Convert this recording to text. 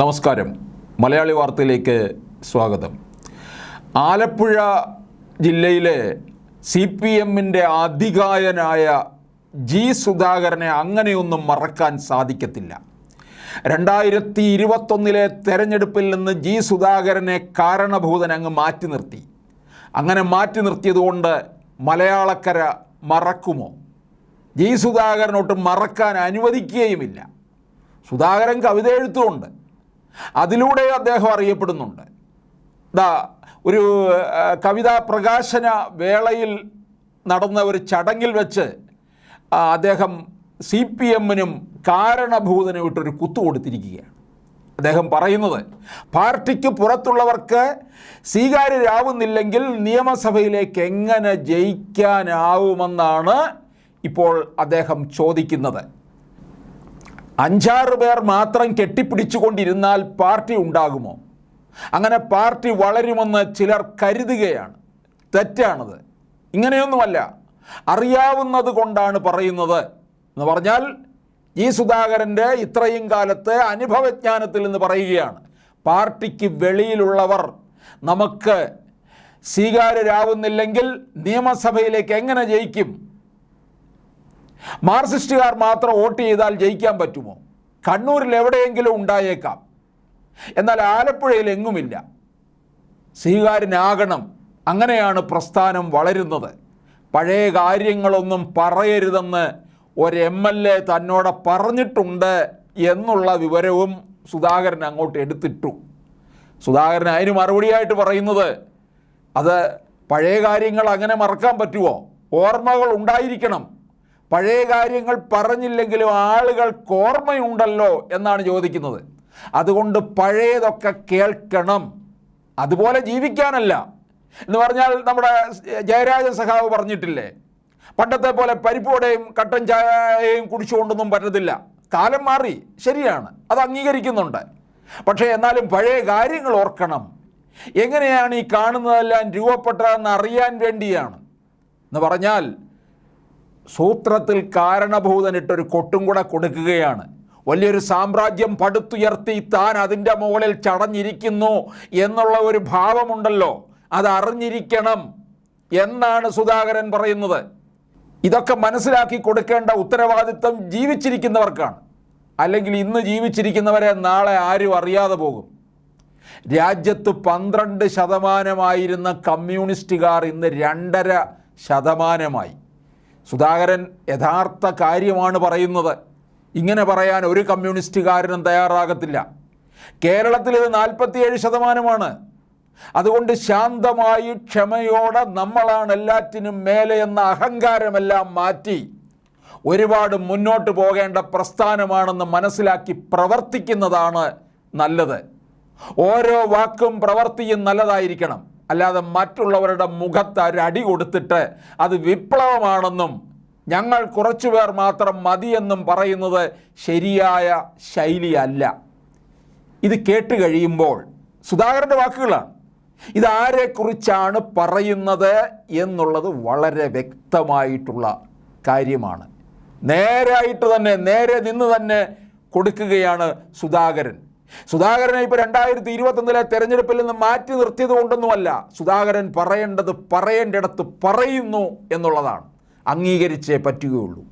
നമസ്കാരം. മലയാളി വാർത്തയിലേക്ക് സ്വാഗതം. ആലപ്പുഴ ജില്ലയിലെ സി പി എമ്മിന്റെ അധികായനായ ജി സുധാകരനെ അങ്ങനെയൊന്നും മറക്കാൻ സാധിക്കത്തില്ല. രണ്ടായിരത്തി ഇരുപത്തൊന്നിലെ തെരഞ്ഞെടുപ്പിൽ നിന്ന് ജി സുധാകരനെ കാരണഭൂതൻ അങ്ങ് മാറ്റി നിർത്തി. അങ്ങനെ മാറ്റി നിർത്തിയതുകൊണ്ട് മലയാളക്കര മറക്കുമോ? ജി സുധാകരനോട്ട് മറക്കാൻ അനുവദിക്കുകയുമില്ല. സുധാകരൻ കവിത എഴുത്തുമുണ്ട് അതിലൂടെ അദ്ദേഹം അറിയപ്പെടുന്നുണ്ട്. ദാ ഒരു കവിതാ പ്രകാശന വേളയിൽ നടന്ന ഒരു ചടങ്ങിൽ വെച്ച് അദ്ദേഹം സി പി എമ്മിനും കാരണഭൂതനും ഇട്ടൊരു കുത്തു കൊടുത്തിരിക്കുകയാണ്. അദ്ദേഹം പറയുന്നത് പാർട്ടിക്ക് പുറത്തുള്ളവർക്ക് സ്വീകാര്യരാവുന്നില്ലെങ്കിൽ നിയമസഭയിലേക്ക് എങ്ങനെ ജയിക്കാനാവുമെന്നാണ് ഇപ്പോൾ അദ്ദേഹം ചോദിക്കുന്നത്. അഞ്ചാറ് പേർ മാത്രം കെട്ടിപ്പിടിച്ചുകൊണ്ടിരുന്നാൽ പാർട്ടി ഉണ്ടാകുമോ? അങ്ങനെ പാർട്ടി വളരുമെന്ന് ചിലർ കരുതുകയാണ്. തെറ്റാണത്. ഇങ്ങനെയൊന്നുമല്ല. അറിയാവുന്നത് കൊണ്ടാണ് പറയുന്നത് എന്ന് പറഞ്ഞാൽ ഈ സുധാകരന്റെ ഇത്രയും കാലത്തെ അനുഭവജ്ഞാനത്തിൽ നിന്ന് പറയുകയാണ്. പാർട്ടിക്ക് വെളിയിലുള്ളവർ നമുക്ക് സ്വീകാര്യരാവുന്നില്ലെങ്കിൽ നിയമസഭയിലേക്ക് എങ്ങനെ ജയിക്കും? മാർക്സിസ്റ്റുകാർ മാത്രം വോട്ട് ചെയ്താൽ ജയിക്കാൻ പറ്റുമോ? കണ്ണൂരിൽ എവിടെയെങ്കിലും ഉണ്ടായേക്കാം. എന്നാൽ ആലപ്പുഴയിൽ എങ്ങുമില്ല. സ്വീകാര്യനാകണം. അങ്ങനെയാണ് പ്രസ്ഥാനം വളരുന്നത്. പഴയ കാര്യങ്ങളൊന്നും പറയരുതെന്ന് ഒരു എം എൽ എ തന്നോട് പറഞ്ഞിട്ടുണ്ട് എന്നുള്ള വിവരവും സുധാകരൻ അങ്ങോട്ട് എടുത്തിട്ടു. സുധാകരൻ അതിന് മറുപടിയായിട്ട് പറയുന്നത് അത് പഴയ കാര്യങ്ങൾ അങ്ങനെ മറക്കാൻ പറ്റുമോ ഓർമ്മകൾ ഉണ്ടായിരിക്കണം. പഴയ കാര്യങ്ങൾ പറഞ്ഞില്ലെങ്കിലും ആളുകൾ ഓർമ്മയുണ്ടല്ലോ എന്നാണ് ചോദിക്കുന്നത്. അതുകൊണ്ട് പഴയതൊക്കെ കേൾക്കണം. അതുപോലെ ജീവിക്കാനല്ല. എന്ന് പറഞ്ഞാൽ നമ്മുടെ ജയരാജൻ സഖാവ് പറഞ്ഞിട്ടില്ലേ? പണ്ടത്തെ പോലെ പരിപ്പോടെയും കട്ടൻ ചായയും കുടിച്ചുകൊണ്ടൊന്നും പറ്റത്തില്ല. കാലം മാറി. ശരിയാണ്. അത് അംഗീകരിക്കുന്നുണ്ട്. പക്ഷേ എന്നാലും പഴയ കാര്യങ്ങൾ ഓർക്കണം. എങ്ങനെയാണ് ഈ കാണുന്നതെല്ലാം രൂപപ്പെട്ടതെന്ന് അറിയാൻ വേണ്ടിയാണ്. എന്ന് പറഞ്ഞാൽ സൂത്രത്തിൽ കാരണഭൂതനിട്ടൊരു കൊട്ടും കൂടെ കൊടുക്കുകയാണ്. വലിയൊരു സാമ്രാജ്യം പടുത്തുയർത്തി താൻ അതിന്റെ മുകളിൽ ചടഞ്ഞിരിക്കുന്നു എന്നുള്ള ഒരു ഭാവമുണ്ടല്ലോ. അത് അറിഞ്ഞിരിക്കണം എന്നാണ് സുധാകരൻ പറയുന്നത്. ഇതൊക്കെ മനസ്സിലാക്കി കൊടുക്കേണ്ട ഉത്തരവാദിത്വം ജീവിച്ചിരിക്കുന്നവർക്കാണ്. അല്ലെങ്കിൽ ഇന്ന് ജീവിച്ചിരിക്കുന്നവരെ നാളെ ആരും അറിയാതെ പോകും. രാജ്യത്ത് പന്ത്രണ്ട് ശതമാനമായിരുന്ന കമ്മ്യൂണിസ്റ്റുകാർ ഇന്ന് രണ്ടര ശതമാനമായി. സുധാകരൻ യഥാർത്ഥ കാര്യമാണ് പറയുന്നത്. ഇങ്ങനെ പറയാൻ ഒരു കമ്മ്യൂണിസ്റ്റുകാരനും തയ്യാറാകത്തില്ല. കേരളത്തിൽ ഇത് നാൽപ്പത്തിയേഴ് ശതമാനമാണ്. അതുകൊണ്ട് ശാന്തമായി ക്ഷമയോടെ നമ്മളാണ് എല്ലാറ്റിനും മേലെ എന്ന അഹങ്കാരമെല്ലാം മാറ്റി ഒരുപാട് മുന്നോട്ട് പോകേണ്ട പ്രസ്ഥാനമാണെന്ന് മനസ്സിലാക്കി പ്രവർത്തിക്കുന്നതാണ് നല്ലത്. ഓരോ വാക്കും പ്രവർത്തിയും നല്ലതായിരിക്കണം. അല്ലാതെ മറ്റുള്ളവരുടെ മുഖത്ത് ഒരു അടി കൊടുത്തിട്ട് അത് വിപ്ലവമാണെന്നും ഞങ്ങൾ കുറച്ചുപേർ മാത്രം മതിയെന്നും പറയുന്നത് ശരിയായ ശൈലിയല്ല. ഇത് കേട്ട് കഴിയുമ്പോൾ സുധാകരന്റെ വാക്കുകളാണ്. ഇതാരെക്കുറിച്ചാണ് പറയുന്നത് എന്നുള്ളത് വളരെ വ്യക്തമായിട്ടുള്ള കാര്യമാണ്. നേരായിട്ട് തന്നെ നേരെ നിന്ന് തന്നെ കൊടുക്കുകയാണ് സുധാകരൻ. സുധാകരനെ ഇപ്പോൾ രണ്ടായിരത്തി ഇരുപത്തൊന്നിലെ തെരഞ്ഞെടുപ്പിൽ നിന്ന് മാറ്റി നിർത്തിയത് കൊണ്ടൊന്നുമല്ല സുധാകരൻ പറയേണ്ടത് പറയേണ്ടിടത്ത് പറയുന്നു എന്നുള്ളതാണ്. അംഗീകരിച്ചേ പറ്റുകയുള്ളൂ.